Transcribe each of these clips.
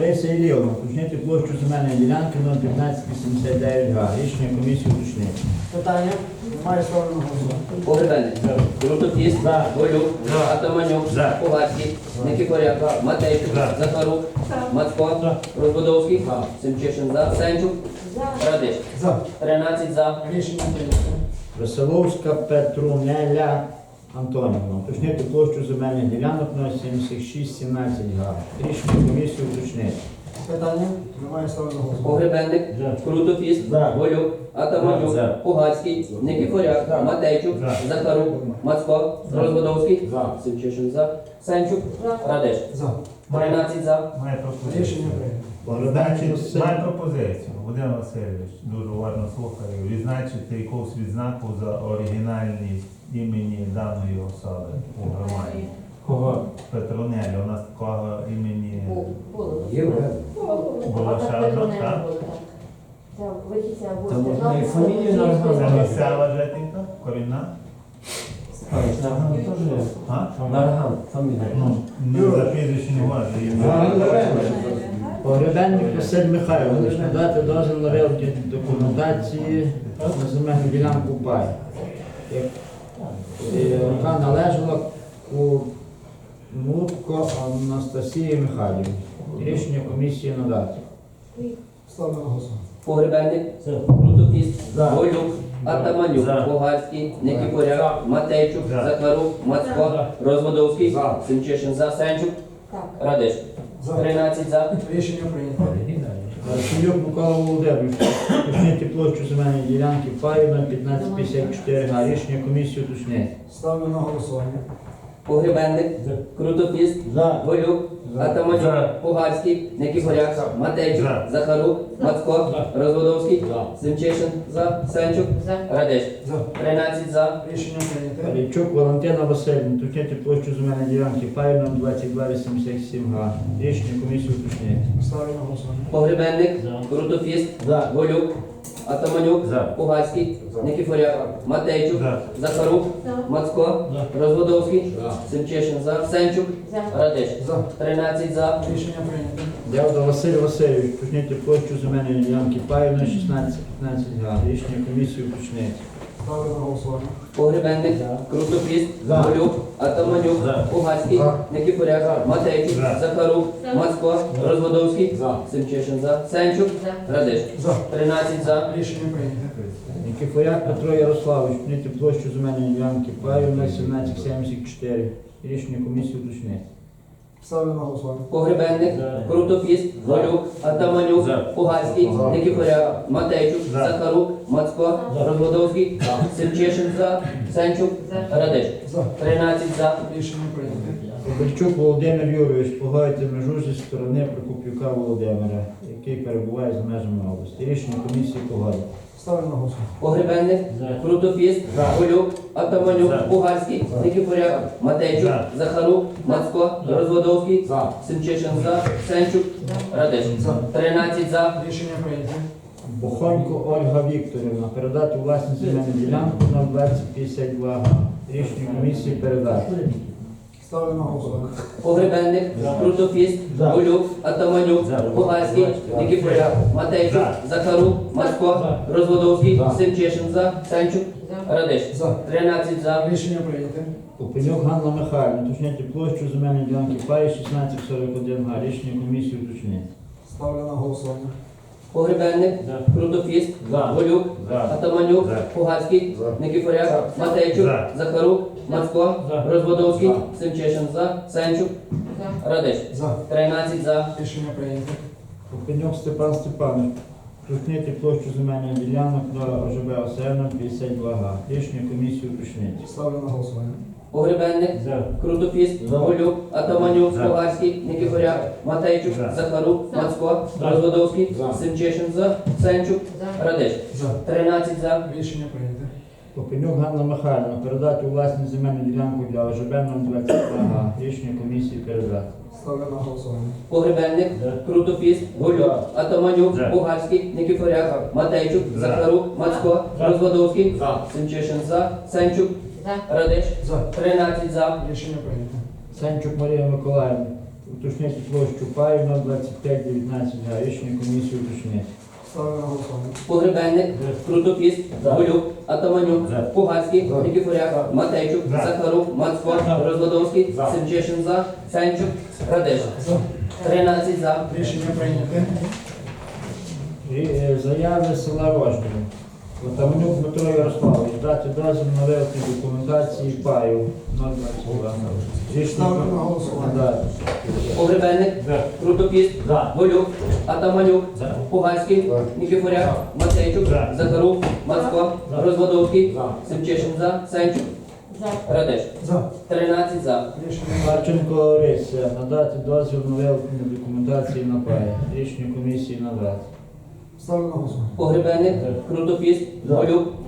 Лариса Іллівна, уточнити площу земельної ділянки 01589 га. Рішення комісії уточнити. Питання? Немає ставлю на голосування. Погребенник. Крутопіс. За. Голюк. Атаманюк. За. Пугацький. Никифоряк. Матейчук. Захарук. Мацко. Розбудовський. Семчишин за. Сенчук. Радиш. За. 13 за. Рішення прийнято. Веселовська Петрунеля Антонівна. Уточнити площу земельних ділянок 07617 га. Рішення комісії уточнити. Питання? Немає ставлю на голосування. Погребенник. За. Крутопіс. За. Голюк. Атаманюк. За. Пугацький. Никифоряк. За. Матейчук. За. Захарук. Мацко. Розбудовський. За. Семчишин за. Сенчук. Радиш. За. 13 за. Має пропозицію. Рішення прийнято. Має пропозицію. Володимир Васильович дуже уважно слухає. Відзначити якусь відзнаку за оригінальність імені даної особи у громаді. Кого? Петронеля. У нас такого імені Є вже. була ще одна, так? Та можна і фамілію Це назвати. місцева жителька? Корінна? Нарган теж. А? Нарган, фамілія. Ну, не за прізвище не. Погребенник Василь Михайлович. Надати дозвіл на вилучення документації на земельну ділянку. Як, е, Яка належала Мутко Анастасії Михайлівні. Рішення комісії надати. Ставлю на голосування. Погребенник. Крутопіс. За. Голюк. Атаманюк. За. Бугарський. Никифоряк. Матейчук. За. Захарук. Мацко. Розводовський. Семчишин за. Сенчук. Радиш. 13 за. Рішення прийнято. Василюк Микола Володимирович. Уточнити площу земельної ділянки паю на 1554 га. Рішення комісії уточнити. Ставлю на голосування. Погребенник. Крутофіст, За. Голюк. Атаманюк. За. Бугарський. Никифоряк. Матейчук. Захарук. Мацко. Розводовський. Семчишин за. Сенчук. Радеш. За. 13 за. Рішення прийнято. Рівчук Валентина Васильівна. Уточнити площу земельної ділянки файл на 2287 га. Рішення комісії уточнити. Ставлю на голосування. Погребенник. Крутофіст. За. Атаманюк. За. Пугацький. Никифоряк. Матейчук. Захарук. Мацко. Розводовський. Семчишин за. Сенчук. Радиш. 13 за. Рішення прийнято. Дякую, Василь Васильович. почніть площу земельної ділянки Паївна, 16-15 га. Рішення комісії уточнити. Ставлю на голосування. Погребенник. Крутофіст. Голюк. Атаманюк. Никифоряк. Матейчук. За. Захарук. Мацко. Розводовський. За. Семчишин за. Сенчук. Радиш. За. 13 за. Рішення прийнято. Никифоряк Петро Ярославович. Уточнити площу земельної ділянки паю на 1774. Рішення комісії уточнити. Ставлю на голосування. Погребенник, Крутофіст, Голюк, Атаманюк, За. Никіфоря, Матейчук, За. Захарук, Мацко, Розводовський, Семчишин за, Сенчук, Радиш. 13 за. Рішення прийнято. Кобальчук Володимир Юрійович погодити межу зі сторони Прокопюка Володимира, який перебуває за межами області. Рішення комісії погодити. Ставлю на голосування. Погребенник, Крутофіст, Голюк, Атаманюк, За. Пугацький, Никифоряк, Матейчук, Захарук, Мацко, Розводовський. Семчишин за, Сенчук, Радиш. За. 13 за. Рішення прийнято. Бохонько Ольга Вікторівна передати власність земельну ділянку на 2052 га. Рішення комісії передати. Ставлю на голосування. Погребенник, Крутофіст, За. Голюк, Атаманюк, За. Пугацький, Никифоряк, Матейчук, За. Захарук, Мацко, Розводовський. Семчишин за, Сенчук, Радиш. За. 13 за. Рішення прийнято. Копенюк Ганна Михайлівна, уточнити площу земельної ділянки паї 1641 га. Рішення комісії уточнити. Ставлю на голосування. Погребенник. Крутофіст, За. Атаманюк, Пугацький, Никифоряк, Матейчук, Захарук, Мацко. Розводовський, Семчишин за, Сенчук, Радиш. За. 13 за. Рішення прийнято. Копенюк Степан Степанович, уточнити площу земельних ділянок на ОЖБ ОСР 52 га. Рішення комісії уточнити. Ставлю на голосування. Погребенник, За. Крутофіст, Голюк, Атаманюк, За. Пугацький, Никифоряк, Матейчук, За. Захарук, Мацко, Розводовський. Семчишин за, Сенчук, Радиш. За. 13 за. Рішення прийнято. Копенюк Ганна Михайлівна, передати у власність земельну ділянку для ОЖБ 022 га. Рішення комісії передати. Ставлю на голосування. Погребенник. Крутофіст, Голюк, Атаманюк, За. Пугацький, Никифоряк, Матейчук, Захарук, Мацко, Розводовський. Семчишин за, Сенчук, Радиш. За. 13 за. Рішення прийнято. Сенчук Марія Миколаївна, уточнити площу паю 02519 га. Рішення комісії уточнити. Ставлю на голосування. Погребенник, Крутопіс, За. Голюк, Атаманюк, Пугацький, За. Нікіфоряк, Матейчук, За. Захарук, Мацко, За. Розводовський, За. Семчишин за, Сенчук, Радеш. 13 за. Рішення прийняте. І е, заяви села Рожнів. Отаманюк Дмитро Ярославович, дати дозвіл на виготовлення документації паю 022. Рішення Ставлю на голосування. надати. Погребенник, За. Крутопіс, За. Атаманюк, За. Пугацький, Нікіфоряк, Матейчук, За. Захарук, Мацко. Розводовський, За. Семчишин за, Сенчук, Радеш. За. 13 за. Рішення Марченко Орися, надати дозвіл на виготовлення документації на пай. Рішення комісії надати. Ставлю на голосування. Погребенник.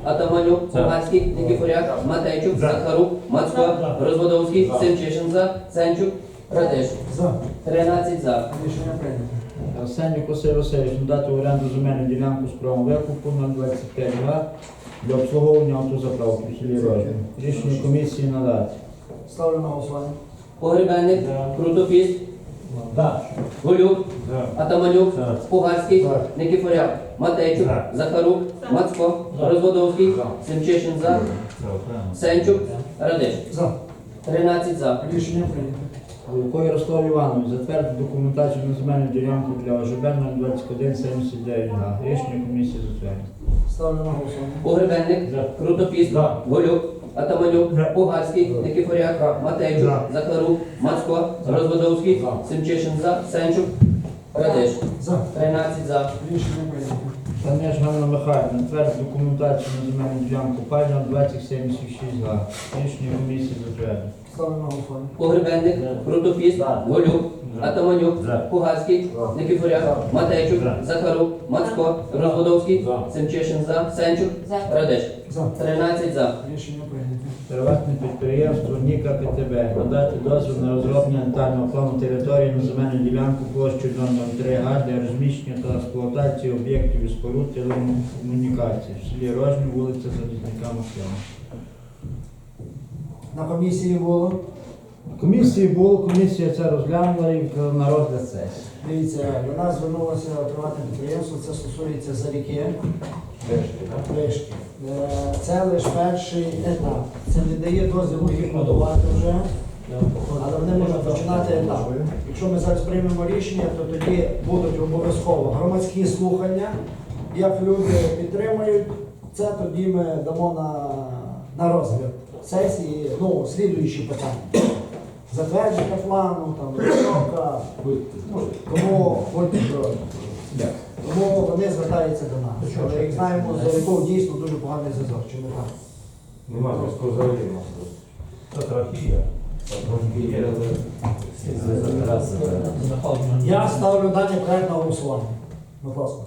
Атаманюк, За. Нікіфоряк, Матейчук, За. Захарук, Мацко, Розводовський, За. Семчишин Сенчук, Радеш. За. 13 за. Рішення прийнято. Арсеній Василь Васильович, надати в оренду земельну ділянку з правом викупу 025 га для обслуговування автозаправки в селі Рожнів. Рішення комісії надати. Ставлю на голосування. Погребенник, За. Голюк, За. Атаманюк, За. Никифоряк, Матейчук, За. Захарук, Мацко. Розводовський, За. Семчишин за. Сенчук, Радеш. За. 13 за. Рішення прийнято. Луко Ярослав Іванович, затвердити документацію на земельну ділянку для ОЖБ 02179 га. Рішення комісії затвердити. Ставлю на голосування. Погребенник, За. Крутопіс, За. Голюк, Атаманюк, За. Пугацький, Никифоряк, Матейчук, За. Захарук, Мацко, Розводовський, За. Семчишин за, Сенчук, Радеш. За. 13 за. Рішення прийнято. Танеш Ганна Михайлівна, затвердити документацію на земельну ділянку пай 02076 га. Рішення комісії голосування. Погребенник, Крутопіс, За. Голюк, За. Атаманюк, За. Пугацький, Никифоряк, Матейчук, За. Захарук, Мацко, Розводовський, За. Семчишин за, Сенчук, Радеш. За. 13 за. Рішення прийнято. Приватне підприємство Ніка ПТБ надати дозвіл на розроблення детального плану території на земельну ділянку площею 003 га для розміщення та експлуатації об'єктів і споруд телекомунікацій в селі Рожні, вулиця Залізника Максима. На комісії було. Комісії було, комісія це розглянула і на розгляд сесії. Дивіться, до нас звернулося приватне підприємство, це стосується заріки. Вишки. Е, Це лише перший етап. Це не дає дозволу їх будувати вже, але вони можуть починати етап. Якщо ми зараз приймемо рішення, то тоді будуть обов'язково громадські слухання. Як люди підтримують, це тоді ми дамо на, на розгляд сесії, ну, слідуючі питання. Затвердження плану, там, висока, тому будьте здорові. Тому вони звертаються до нас. Але як знаємо, з Заріков дійсно дуже поганий зв'язок, чи не так? Нема зв'язку взагалі у нас. Це Я ставлю даний проект на голосування. Будь ласка.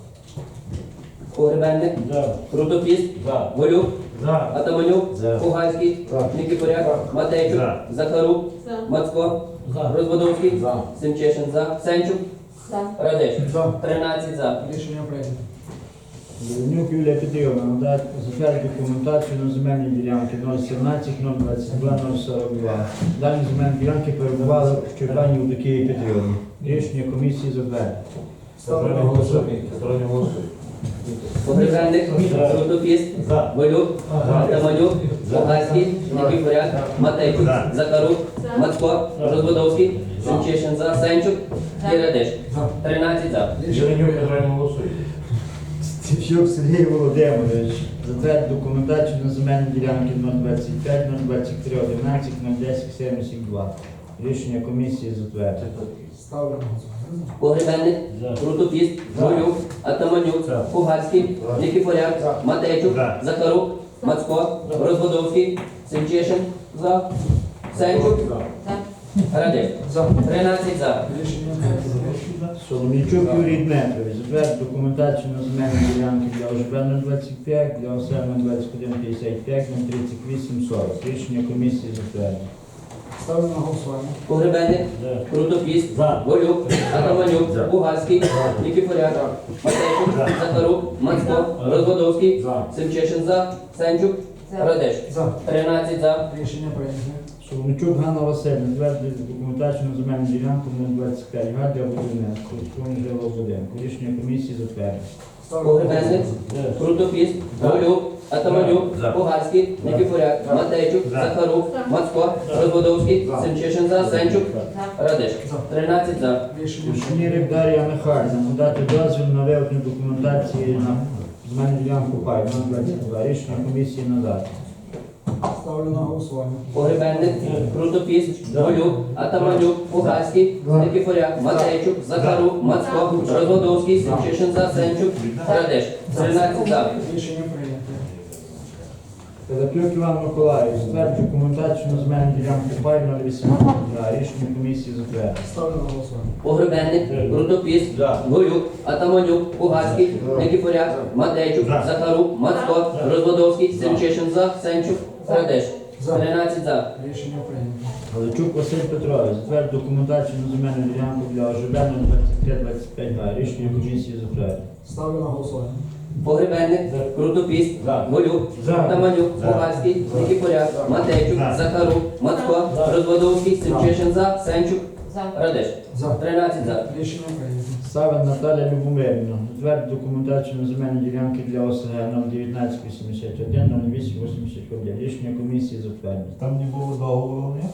Погребенник, За. Крутопіс, За. Голюк, За. Атаманюк, За. Пугацький, За. Никифоряк, Матейчук, За. Захарук, Мацко, Розводовський, за, Сенчук, Радеш. 13 за. Рішення прийнято. Зеленюк Юлія Петрівна надати затвердити документацію на земельні ділянки 017, 022, 042. Дані земельні ділянки перебували в Чорбані у Докії Петрівні. Рішення комісії затвердити. Сторонні голосують. Погребенник, Крутопіс, За. Голюк, Атаманюк, Пугацький, Никифоряк, Матейчук, За. Мацко, Розводовський, Семчишин. За, Сенчук. За. 13 за. Прийнято. сторонні голосують. Степчук Сергій Володимирович. Затвердити документацію на земельні ділянки 025, 023, 11, 010, 72. Рішення комісії затвердити. Ставлю на голосування. Погребенник, За. Крутопіс, Атаманюк, За. Пугацький, Никифоряк, Матейчук, Захарук, Мацко, Розводовський, Семчишин за, Сенчук, Радеш. 13 за. Соломійчук Юрій Дмитрович затвердити документацію на земельні ділянки для ОЖБ 025, для ОСМ 2155, 038, 40. Рішення комісії затвердити. Ставлю на голосування. Погребенник, За. Голюк, Атаманюк, За. Бугацький, Нікіфоряк, Матейчук, За. Захарук, Мацко, Розводовський, За. Семчишин за, Сенчук, Радеш. За. 13 за. Рішення прийнято. Соломчук Ганна Васильівна, затвердити документацію на земельну ділянку на 25 га для будівництва житлового жилого будинку. Рішення комісії затверджено. Погребенник. Крутопіс, Голюк, Атаманюк, За. Пугальський, Никифоряк, Матейчук, За. Захарук, Мацко, Розводовський. Семчишин за, Сенчук, Радиш. За. 13 за. Рішення прийнято. Шнірик Дар'я Михайлівна, надати дозвіл на виведення документації на земельну ділянку пай на 22. Рішення комісії надати. Ставлю на голосування. Погребенник, Крутопіс, Голюк, Атаманюк, Пугальський, Никифоряк, Матейчук, Захарук, Мацко, Розводовський, Семчишин за, Сенчук, Радиш. 13 за. Рішення Заплюк Іван Миколаївич, затверджує документацію на земельну ділянку пай 018. Да, рішення комісії затверджено. Ставлю на голосування. Погребенник, Рудопіс, Да. Голюк, Атаманюк, Пугацький, Никіфоряк, Мадейчук, Захарук, Мацко, Розводовський, Семчишин, Зах, Сенчук, Радеш. 11 за. Рішення прийнято. Галичук Василь Петрович затвердив документацію на земельну ділянку для ОЖБ на 25-25 га. Рішення комісії затвердив. Ставлю на голосування. Погребенник, крутопіст, молюк, Волюк, За. Таманюк, За. Бугарський, Нікіпоряк, Матейчук, За. Захарук, Розводовський, Семчишин Сенчук, Радеш. За. 13 за. Рішення прийнято. Савин Наталя Любомирівна, затвердить документацію на земельні ділянки для ОСГ 01981, 0881. Рішення комісії затверджено. Там не було договору, ні?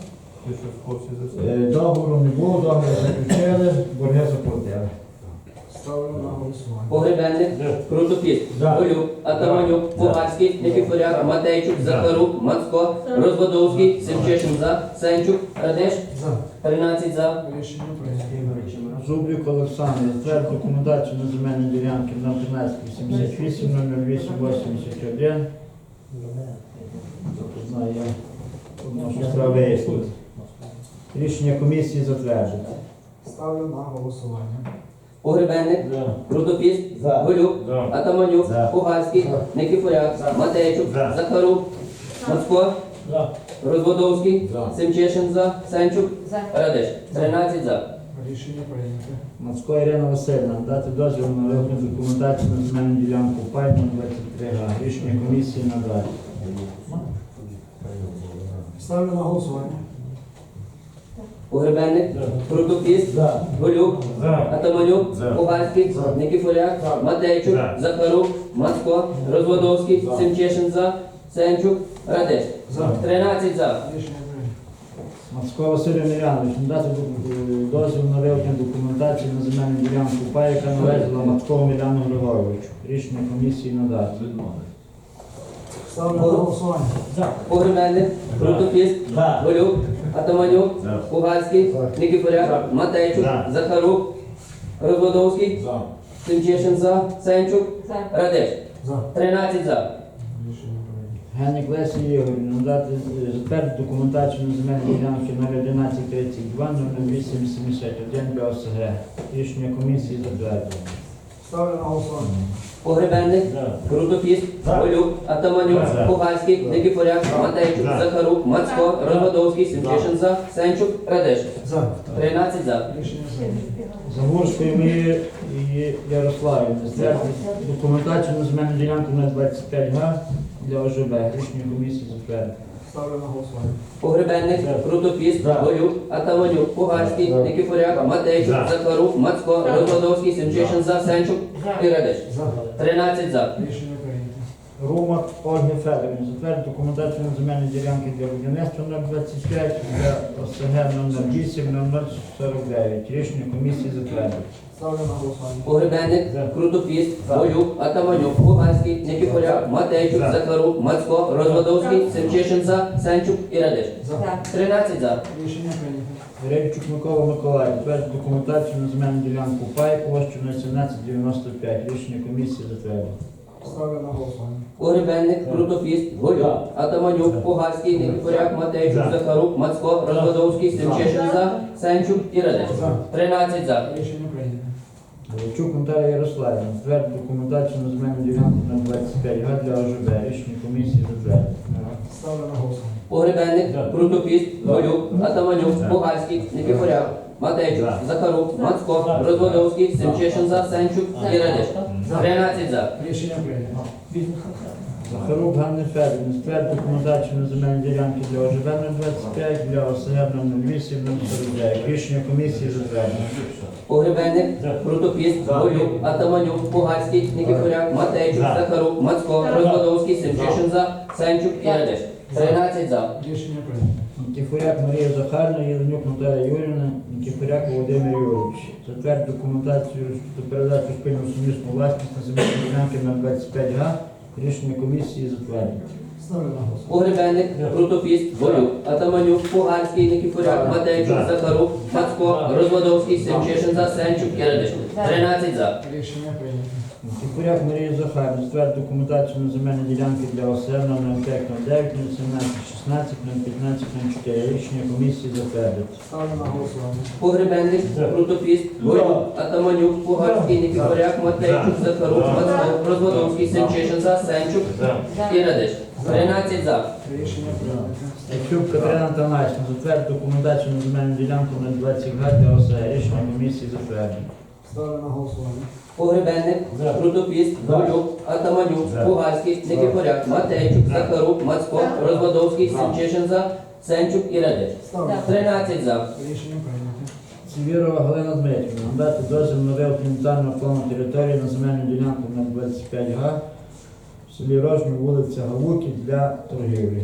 Ти що хочеш за це? Е, Договору не було, договор заключили, борги заплатили. Ставлю на голосування. Погребенник, Крутопіс, За. Голюк, Атаманюк, Пугальський, Никифоряк, Матейчук, За. Захарук, Мацко, Розводовський, Семчишин за, Сенчук, Радиш. За. 13 за. Рішення прийнято. Зубрик Олександр, затвердить документацію на земельні ділянки на 1388, 0881. Знаю, я одношу справа вияснити. Рішення комісії затверджено. Ставлю на голосування. Погребенник, Крутопіс, Голюк, Атаманюк. Пугальський, Никифоряк, Матейчук, За. Захарук, Мацко, Розводовський, Семчишин за, Сенчук, Радиш. 13 за. Рішення прийнято. Мацко Ірина Васильівна, дати дозвіл на вигляд документацію на земельну ділянку пай 23 га. Рішення комісії надати. Ставлю на голосування. Погребенник, Крутопіс, Голюк, Атаманюк, За. Пугальський, Матейчук, Захарук, Мацко, Розводовський, Семчишин за, Сенчук, Радиш. За. 13 за. Мацко Василь Емельянович, надати дозвіл на вигляд документації на земельну ділянку пай, яка належала Мацкову Міляну Григоровичу. Рішення комісії надати. Ставлю на голосування. Погребенник, Крутопіс, Голюк, Атаманюк, За. Пугальський, Матейчук, Захарук, Розводовський, Семчишин за, Сенчук, Радиш. 13 за. Генік Лесі Ігорівна, надати затвердити документацію на земельні ділянки 01132 0871 для ОСГ. Рішення комісії затверджено. Ставлю на голосування. Погребенник, Крутопіс, Олюк, Атаманюк. Пугальський, Никифоряк, Матейчук, За. Захарук, Мацко, Розводовський, Сімчишин за, Сенчук, Радеш. За. 13 за. Загорської Мії і Ярослав. Це документацію на земельну ділянку на 25 га для ОЖБ. Рішення комісії затверджено. Ставлю на голосування. Погребенник, Крутопіс, Голюк, Атаманюк, Пугальський, Никифоряк, Матейчук, За. Захарук, Мацко, Розводовський, Семчишин за, Сенчук і Радиш. За. 13 за. Рішення Румак Ольги Федорівни, затвердити документацію на земельні ділянки для будівництва на 25 для ОСГ номер 8 0049. Рішення комісії затверджено. Ставлю на голосування. Погребенник, Крутопіс, Голюк, Атаманюк, Пугальський, Никифоряк, Матейчук, За. Захарук, Мацко, Розводовський, Семчишин за, Сенчук і Радиш. За. 13 за. Рішення прийнято. Рибчук Микола Миколаїв, затвердити документацію на земельну ділянку ПАЙ площу 1795. Рішення комісії затверджено. Ставлю на голосування. Погребенник, Крутопіс, Голюк, Атаманюк, Пугальський, Никифоряк, Матейчук, За. Захарук, Мацко, Розводовський, Семчишин за, Сенчук і Радиш. За. 13 за. Рішення прийнято. Галичук Наталія Ярославівна, затвердити документацію на земельну ділянку на 25 га для ОЖБ. Рішення комісії затверджено. Ставлю на голосування. Погребенник, Крутопіс, Голюк, Атаманюк, За. Пугальський, Никифоряк, Матейчук, За. Захарук, Мацко, Розводовський, Семчишин за, Сенчук і Радиш. За. 13 за. Рішення прийнято. Захарук Ганни Федорівни, затвердити документацію на земельні ділянки для ОЖВ 025, для ОСГ 008, 049. Рішення комісії затверджено. Погребенник, Крутопіс, Голюк, Атаманюк, Пугальський, Никифоряк, Матейчук, За. Захарук, Мацко, Розводовський, Семчишин за, Сенчук і Радеш. 13 за. Рішення прийнято. Нікіфоряк Марія Захарівна, Єленюк Наталія Юрівна, Нікіфоряк Володимир Юрійович. Затвердити документацію щодо передачу спільну сумісну власність на земельні ділянки на 25 га. Рішення комісії затверджено. Ставлю на голосування. Погребенник, Крутопіс, Голюк, Атаманюк, Пугальський, Никифоряк, Матейчук, За. Захарук, Мацко, Розводовський, Семчишин за, Сенчук 13 за. Рішення прийнято. Нікіфоряк Марія Захарівна, затвердити документацію на земельні ділянки для ОСР на 05, 09, 017, 16, 015, 04. Рішення комісії затвердити. Ставлю на голосування. Погребенник, Крутопіс, Голюк, Атаманюк, Пугальський, Никифоряк, Матейчук, Захарук, Мацко, Розводовський, Семчишин за, Сенчук і Радеш. 13 за. Рішення прийнято. Стецюк Катерина Танасівна, затвердити документацію на земельну ділянку на 20 га для ОСР. Рішення комісії затверджено. Ставлю на голосування. Погребенник, Крутопіс, Голюк, Атаманюк, За. Пугальський, Никифоряк, Матейчук, За. Захарук, Мацко, Розводовський, Семчишин за, Сенчук і Радеш. Ставлю. 13 за. Рішення прийнято. Сівірова Галина Дмитрівна, надати дозвіл на виготовлення плану території на земельну ділянку на 25 га в селі Рожню, вулиця Галуки для торгівлі.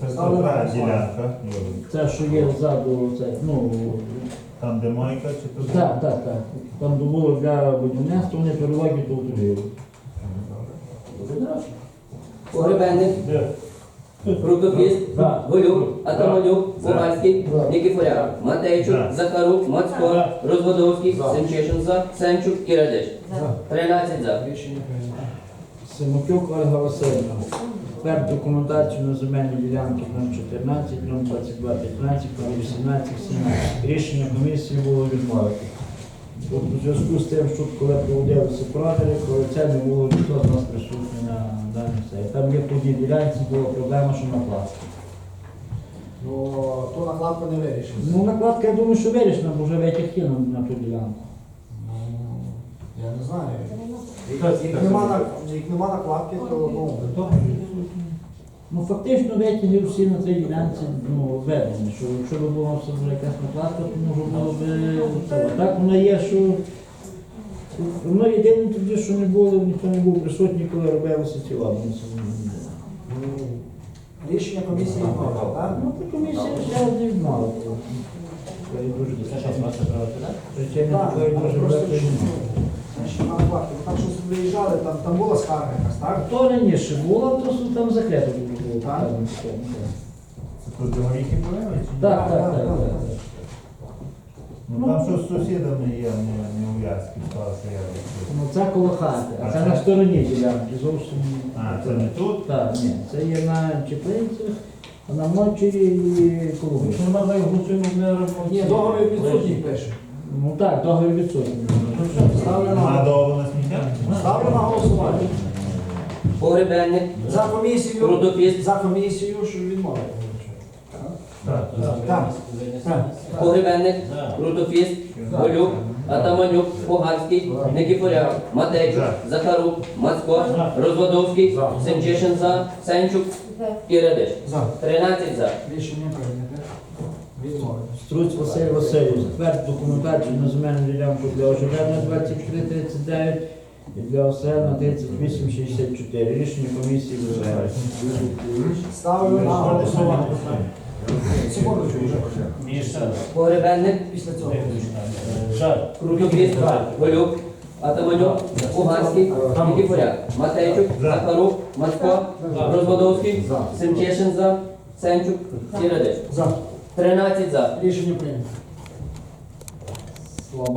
Це Ставлю на добра голосування. ділянка, Це, що є ззаду, це, ну, Там, де мойка, чи тут? так, так, так. Там де було для будівництва, вони переводять у торгівлю. Погребенник, Крутопіс, За. Голюк, Атаманюк, За. Пугальський, Никифоряк, Матейчук, За. Захарук, Мацко, Розводовський. Семчишин за, Сенчук і Радеш. За. 13 за. Рішення прийнято. Симокюк Ольга Васильівна. Тепер документацію на земельні ділянки 014, 022, 15, 018, 17. Рішення комісії було відмовити. От у зв'язку з тим, що коли проводилися продажі, коли це не було ніхто з нас присутній на даній сесії. Там є по тій ділянці була проблема, що накладка. Ну, ту накладку не вирішили. Ну, накладка, я думаю, що вирішена, бо вже витяг є на, на ту ділянку. Ну, Я не знаю. Як нема, на- як нема накладки, то ну, Ну, фактично витяги всі на цій ділянці ну, введені, що якщо б була все вже якась накладка, то може було б це. Так воно є, що воно єдине тоді, що не було, ніхто не був присутній, коли робилися ці обміси. ну, рішення комісії відмовили, так? Ну, то комісія ще не відмовила. Це дуже Причина Так, такої дуже просто великої що, Бо Там щось виїжджали, там, там була скарга якась, так? То раніше було, то там закрито було. Так? Так, Це тут де горіхи полили, чи ні? так, так. так. Ну там що з сусідами є, не, не ув'язки, що я розчув. Ну, це коло хати, а А це це? на стороні ділянки, зовсім. А, це не тут? Так, ні, це є на Чеплинцях, а на Мочері і Коломиї. Що треба голосуємо не робити? Ні, договір відсутній пише. Ну так, договір відсутній. Ставлю Нема на, договору на сміття? ставлю на голосування. Погребенник, За комісію, за комісію, що відмовили. Так, так. Так, так. Погребенник, Крутопіс, Голюк, Атаманюк, Пугальський, Никифоряк, Матейчук, За. Захарук, Мацко, Розводовський, Семчишин за, Сенчук. І Радеш. За. 13 за. Рішення прийняте. Струць Василь Васильович, затвердити документацію на земельну ділянку для ОЖВ на 2339 і для ОСР на 3864. Рішення комісії вибирає. Ставлю на голосування. Секундочку вже. Погребенник, Після цього. Крутопіс, Голюк, Атаманюк, Пугальський, Никифоряк, Матейчук, За. Захарук, Мацко, Розводовський, Семчишин за, Сенчук і Радеш. За. 13 за. Рішення прийнято.